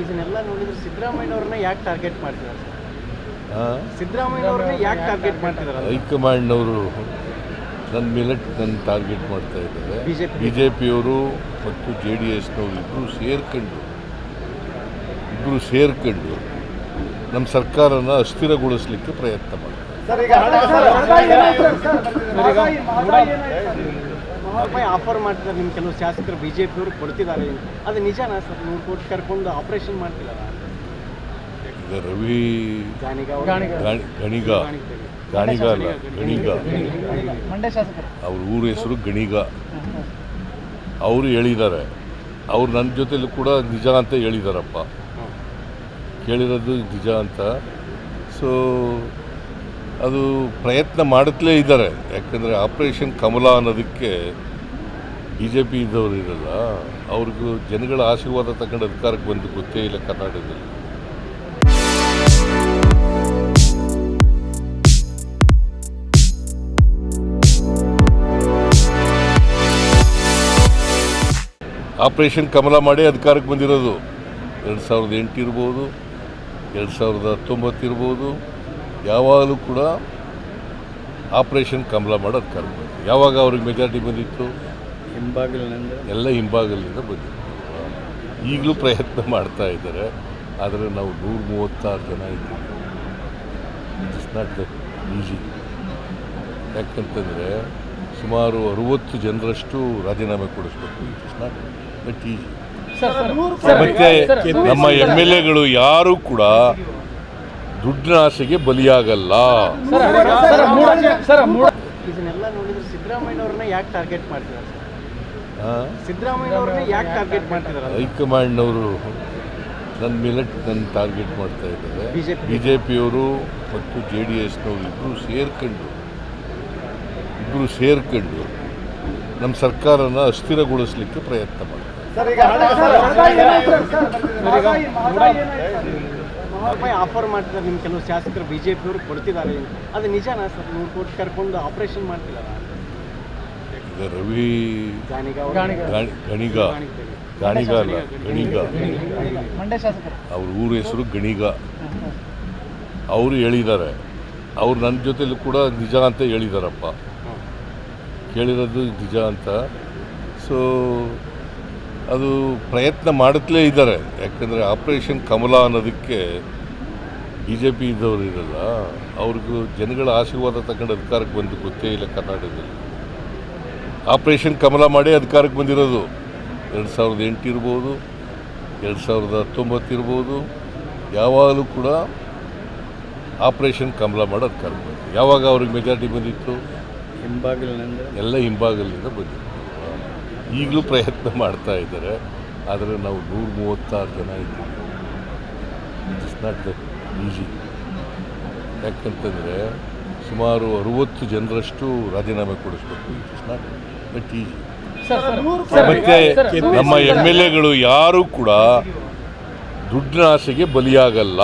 ಇದನ್ನೆಲ್ಲ ನೋಡಿದ್ರೆ ಸಿದ್ದರಾಮಯ್ಯನವ್ರನ್ನ ಯಾಕೆ ಟಾರ್ಗೆಟ್ ಮಾಡ್ತಿದ್ದಾರೆ ಸರ್ ಆ? ಸಿದ್ದರಾಮಯ್ಯನವ್ರನ್ನ ಯಾಕೆ ಟಾರ್ಗೆಟ್ ಮಾಡ್ತಿದ್ದಾರೆ? ಹೈಕಮಾಂಡ್ನವರು ನನ್ನ ಮೇಲೆ ನನ್ನ ಟಾರ್ಗೆಟ್ ಮಾಡ್ತಾ ಇದ್ದಾರೆ. ಬಿ ಜೆ ಪಿಯವರು ಮತ್ತು ಜೆ ಡಿ ಎಸ್ನವರು ಇಬ್ಬರು ಸೇರ್ಕೊಂಡು ಇಬ್ಬರು ಸೇರ್ಕೊಂಡು ನಮ್ಮ ಸರ್ಕಾರನ ಅಸ್ಥಿರಗೊಳಿಸಲಿಕ್ಕೆ ಪ್ರಯತ್ನ ಮಾಡ್ತಾರೆ ರೂಪಾಯಿ ಆಫರ್ ಮಾಡ್ತಿದ್ದಾರೆ ನಿಮ್ಮ ಕೆಲವು ಶಾಸಕರು ಬಿಜೆಪಿ ಅವರು ಕೊಡ್ತಿದ್ದಾರೆ ಅದು ನಿಜನಾ ಸರ್? ನೂರು ಕೋಟಿ ಕರ್ಕೊಂಡು ಆಪರೇಷನ್ ಮಾಡ್ತಿದ್ದಾರೆ? ರವಿ ಗಣಿಗ ಗಾಣಿ- ಗಣಿಗ. ಗಾಣಿಗ ಅಲ್ಲ ಗಣಿಗ. ಮಂಡ್ಯ ಶಾಸಕರು. ಅವ್ರ ಊರ ಹೆಸರು ಗಣಿಗ. ಅವರು ಹೇಳಿದ್ದಾರೆ. ಅವ್ರು ನನ್ನ ಜೊತೆಲೂ ಕೂಡ ನಿಜ ಅಂತ ಹೇಳಿದಾರಪ್ಪ. ಕೇಳಿರೋದು ನಿಜ ಅಂತ. ಸೊ ಅದು ಪ್ರಯತ್ನ ಮಾಡುತ್ತಲೇ ಇದ್ದಾರೆ. ಯಾಕಂದರೆ ಆಪರೇಷನ್ ಕಮಲ ಅನ್ನೋದಕ್ಕೆ ಬಿ ಜೆ ಪಿ ಇದ್ದವರು ಇರಲ್ಲ, ಅವ್ರಿಗೂ ಜನಗಳ ಆಶೀರ್ವಾದ ತಗೊಂಡು ಅಧಿಕಾರಕ್ಕೆ ಬಂದು ಗೊತ್ತೇ ಇಲ್ಲ ಕರ್ನಾಟಕದಲ್ಲಿ. ಆಪರೇಷನ್ ಕಮಲ ಮಾಡಿ ಅಧಿಕಾರಕ್ಕೆ ಬಂದಿರೋದು. ಎರಡು ಸಾವಿರದ ಎಂಟು ಇರ್ಬೋದು, ಎರಡು ಸಾವಿರದ ಹತ್ತೊಂಬತ್ತು ಇರ್ಬೋದು ಯಾವಾಗಲೂ ಕೂಡ ಆಪರೇಷನ್ ಕಮಲ ಮಾಡೋದು ಕರ್ಮ ಯಾವಾಗ ಅವ್ರಿಗೆ ಮೆಜಾರಿಟಿ ಬಂದಿತ್ತು ಹಿಂಬಾಗಿಲಿನಿಂದ ಎಲ್ಲ ಹಿಂಭಾಗಲಿಂದ ಬಂದಿತ್ತು ಈಗಲೂ ಪ್ರಯತ್ನ ಮಾಡ್ತಾ ಇದ್ದಾರೆ ಆದರೆ ನಾವು ನೂರ ಮೂವತ್ತಾರು ಜನ ಇದ್ದೀವಿ it is not that easy ಯಾಕಂತಂದರೆ ಸುಮಾರು ಅರುವತ್ತು ಜನರಷ್ಟು ರಾಜೀನಾಮೆ ಕೊಡಿಸ್ಬೇಕು it is not that easy ಮತ್ತೆ ನಮ್ಮ ಎಂ ಎಲ್ ಎಗಳು ಯಾರೂ ಕೂಡ ದುಡ್ಡಿನ ಆಸೆಗೆ ಬಲಿಯಾಗಲ್ಲ ಇದನ್ನೆಲ್ಲ ನೋಡಿದ್ರೆ ಸಿದ್ದರಾಮಯ್ಯನವ್ರನ್ನ ಯಾಕೆ ಟಾರ್ಗೆಟ್ ಮಾಡ್ತಿದ್ದಾರೆ ಸರ್ ಆ? ಸಿದ್ದರಾಮಯ್ಯನವ್ರನ್ನ ಯಾಕೆ ಟಾರ್ಗೆಟ್ ಮಾಡ್ತಿದ್ದಾರೆ ಅಂತ? ಹೈಕಮಾಂಡ್ನವರು ನನ್ನ ಮೇಲೆ ನನ್ನ ಟಾರ್ಗೆಟ್ ಮಾಡ್ತಾ ಇದ್ದಾರೆ. ಬಿ ಜೆ ಪಿಯವರು ಮತ್ತು ಜೆ ಡಿ ಎಸ್ನವರು ಇಬ್ಬರು ಸೇರ್ಕೊಂಡು ಇಬ್ಬರು ಸೇರ್ಕೊಂಡು ನಮ್ಮ ಸರ್ಕಾರನ ಅಸ್ಥಿರಗೊಳಿಸಲಿಕ್ಕೆ ಪ್ರಯತ್ನ ಮಾಡ್ತಾರೆ ರೂಪಾಯಿ ಆಫರ್ ಮಾಡ್ತಿದ್ದಾರೆ ನಿಮ್ಮ ಕೆಲವು ಶಾಸಕರು ಬಿಜೆಪಿ ಪಿಯವರು ಕೊಡ್ತಿದ್ದಾರೆ. ಅದು ನಿಜನಾ ಸರ್? ನೂರು ಕೋಟಿ ಕರ್ಕೊಂಡು ಆಪರೇಷನ್ ಮಾಡ್ತಿದ್ದಾರೆ? ರವಿ ಗಣಿಗ ಗಾಣಿ- ಗಣಿಗ. ಅಲ್ಲ ಗಣಿಗ. ಶಾಸಕರು. ಅವ್ರ ಊರ ಹೆಸರು ಗಣಿಗ. ಅವರು ಹೇಳಿದ್ದಾರೆ. ಅವ್ರು ನನ್ನ ಜೊತೆಲೂ ಕೂಡ ನಿಜ ಅಂತ ಹೇಳಿದಾರಪ್ಪ. ಕೇಳಿರೋದು ನಿಜ ಅಂತ. ಸೊ ಅದು ಪ್ರಯತ್ನ ಮಾಡುತ್ತಲೇ ಇದ್ದಾರೆ. ಯಾಕಂದರೆ ಆಪರೇಷನ್ ಕಮಲ ಅನ್ನೋದಕ್ಕೆ ಬಿ ಜೆ ಪಿ ಇದ್ದವರು ಇರಲ್ಲ ಅವ್ರಿಗೂ ಜನಗಳ ಆಶೀರ್ವಾದ ತಗೊಂಡು ಅಧಿಕಾರಕ್ಕೆ ಬಂದು ಗೊತ್ತೇ ಇಲ್ಲ ಕರ್ನಾಟಕದಲ್ಲಿ. ಆಪರೇಷನ್ ಕಮಲ ಮಾಡಿ ಅಧಿಕಾರಕ್ಕೆ ಬಂದಿರೋದು. ಎರಡು ಸಾವಿರದ ಎಂಟು ಇರ್ಬೋದು ಎರಡು ಸಾವಿರದ ಹತ್ತೊಂಬತ್ತು ಇರ್ಬೋದು ಯಾವಾಗಲೂ ಕೂಡ ಆಪರೇಷನ್ ಕಮಲ ಮಾಡಿ ಅಧಿಕಾರಕ್ಕೆ ಬಂದಿದೆ. ಯಾವಾಗ ಅವ್ರಿಗೆ ಮೆಜಾರಿಟಿ ಬಂದಿತ್ತು? ಹಿಂಬಾಗಿಲಿನಿಂದ. ಎಲ್ಲ ಹಿಂಭಾಗಲಿಂದ ಬಂದಿತ್ತು. ಈಗಲೂ ಪ್ರಯತ್ನ ಮಾಡ್ತಾ ಇದ್ದಾರೆ ಆದರೆ ನಾವು ನೂರ ಮೂವತ್ತಾರು ಜನ ಇದ್ದೀವಿ. ಇಟ್ಸ್ ನಾಟ್ ದಟ್ ಈಸಿ ಯಾಕಂತಂದರೆ ಸುಮಾರು ಅರುವತ್ತು ಜನರಷ್ಟು ರಾಜೀನಾಮೆ ಕೊಡಿಸ್ಬೇಕು. ಇಟ್ಸ್ ನಾಟ್ ಬಟ್ ಈಸಿ ಮತ್ತೆ ನಮ್ಮ ಎಂ ಎಲ್ ಎಗಳು ಯಾರೂ ಕೂಡ ದುಡ್ಡಿನ ಆಸೆಗೆ ಬಲಿಯಾಗಲ್ಲ.